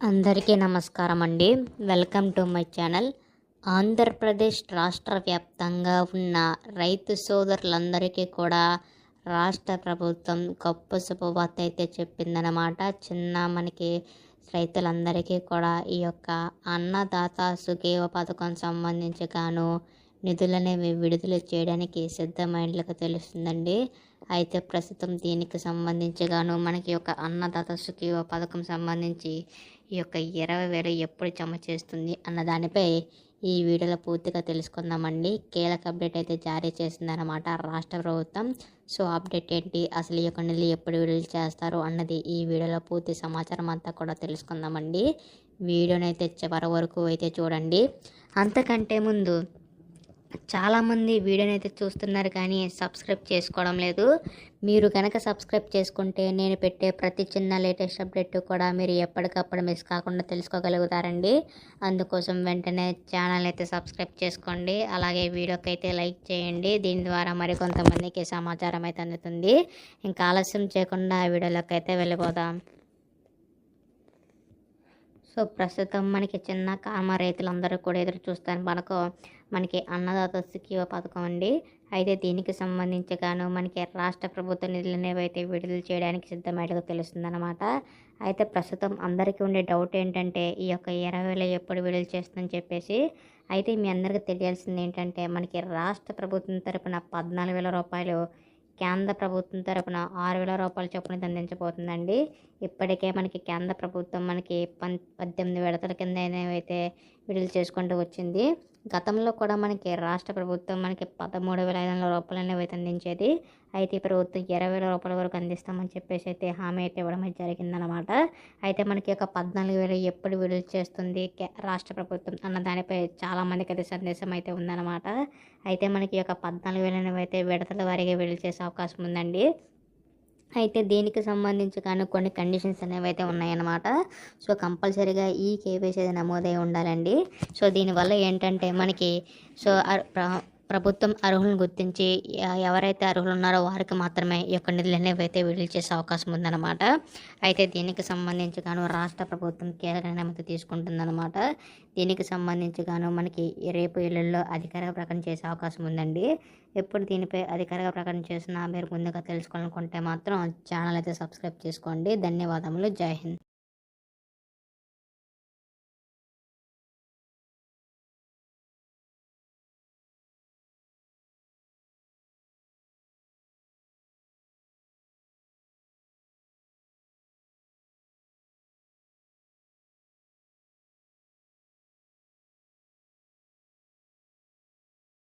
అందరికీ నమస్కారం అండి. Welcome to my channel. Andhra Pradesh రాష్ట్ర వ్యాప్తంగా ఉన్న రైతు సోదరులందరికీ కూడా రాష్ట్ర ప్రభుత్వం గొప్ప శుభవార్త అయితే చెప్పిందనమాట చిన్న మనకి రైతులందరికీ కూడా ఈ యొక్క అన్నదాత సుఖీవ పథకం సంబంధించి గాను నిధులనేవి విడుదల చేయడానికి సిద్ధమైనట్లుగా తెలుస్తుందండి. అయితే ప్రస్తుతం దీనికి సంబంధించి గాను మనకి ఒక అన్నదాత సుఖీవ పథకం సంబంధించి ఈ యొక్క ఇరవై వేలు ఎప్పుడు జమ చేస్తుంది అన్న దానిపై ఈ వీడియోలో పూర్తిగా తెలుసుకుందామండి. కీలక అప్డేట్ అయితే జారీ చేసిందనమాట రాష్ట్ర ప్రభుత్వం. సో అప్డేట్ ఏంటి? అసలు ఈ యొక్క నిధులు ఎప్పుడు విడుదల చేస్తారు అన్నది ఈ వీడియోలో పూర్తి సమాచారం అంతా కూడా తెలుసుకుందామండి. వీడియోని చివరి వరకు అయితే చూడండి. అంతకంటే ముందు చాలామంది వీడియోని అయితే చూస్తున్నారు కానీ సబ్స్క్రైబ్ చేసుకోవడం లేదు. మీరు కనుక సబ్స్క్రైబ్ చేసుకుంటే నేను పెట్టే ప్రతి చిన్న లేటెస్ట్ అప్డేట్ కూడా మీరు ఎప్పటికప్పుడు మిస్ కాకుండా తెలుసుకోగలుగుతారండి. అందుకోసం వెంటనే ఛానల్ అయితే సబ్స్క్రైబ్ చేసుకోండి. అలాగే వీడియోకి అయితే లైక్ చేయండి. దీని ద్వారా మరి కొంతమందికి సమాచారం అయితే అందుతుంది. ఇంకా ఆలస్యం చేయకుండా వీడియోలోకి అయితే వెళ్ళిపోదాం. సో ప్రస్తుతం మనకి చిన్న కామ రైతులందరూ కూడా ఎదురు చూస్తాను మనకు మనకి అన్నదాత సుఖీవ పథకం అండి. అయితే దీనికి సంబంధించి గాను మనకి రాష్ట్ర ప్రభుత్వ నిధులు అనేవి అయితే విడుదల చేయడానికి సిద్ధమైనట్టుగా తెలుస్తుందన్నమాట. అయితే ప్రస్తుతం అందరికీ ఉండే డౌట్ ఏంటంటే ఈ యొక్క ఇరవై వేల ఎప్పుడు విడుదల చేస్తుందని చెప్పేసి. అయితే మీ అందరికీ తెలియాల్సింది ఏంటంటే మనకి రాష్ట్ర ప్రభుత్వం తరపున పద్నాలుగు వేల రూపాయలు కేంద్ర ప్రభుత్వం తరపున ఆరు వేల రూపాయల చొప్పున అందించబోతుందండి ఇప్పటికే మనకి కేంద్ర ప్రభుత్వం మనకి పం పద్దెనిమిది విడతల కింద అయితే విడుదల చేసుకుంటూ వచ్చింది. గతంలో కూడా మనకి రాష్ట్ర ప్రభుత్వం మనకి పదమూడు వేల ఐదు వందల రూపాయలు అనేవి అందించేది అయితే ప్రభుత్వం ఇరవై వేల రూపాయల వరకు అందిస్తామని చెప్పేసి అయితే హామీ అయితే ఇవ్వడం అయితే జరిగిందనమాట అయితే మనకి ఒక పద్నాలుగు వేలు ఎప్పుడు విడుదల చేస్తుంది రాష్ట్ర ప్రభుత్వం అన్న దానిపై చాలామందికి అయితే సందేశం అయితే ఉందన్నమాట. అయితే మనకి ఒక పద్నాలుగు వేలు అనేవి అయితే విడతల వారిగా విడుదల చేసే అవకాశం ఉందండి. అయితే దీనికి సంబంధించి కానీ కొన్ని కండిషన్స్ అనేవి అయితే ఉన్నాయన్నమాట. సో కంపల్సరీగా ఈ కేవైసీ నమోదై ఉండాలండి. సో దీనివల్ల ఏంటంటే మనకి సో ప్రభుత్వం అర్హులను గుర్తించి ఎవరైతే అర్హులు ఉన్నారో వారికి మాత్రమే ఈ యొక్క నిధులు అనేవి అయితే విడుదల చేసే అవకాశం ఉందన్నమాట. అయితే దీనికి సంబంధించి గాను రాష్ట్ర ప్రభుత్వం కీలక నిర్ణయం తీసుకుంటుందన్నమాట. దీనికి సంబంధించి గాను మనకి రేపు ఇళ్ళలో అధికారిక ప్రకటన చేసే అవకాశం ఉందండి. ఎప్పుడు దీనిపై అధికారిక ప్రకటన చేసినా మీరు ముందుగా తెలుసుకోవాలనుకుంటే మాత్రం ఛానల్ అయితే సబ్స్క్రైబ్ చేసుకోండి. ధన్యవాదములు. జై హింద్.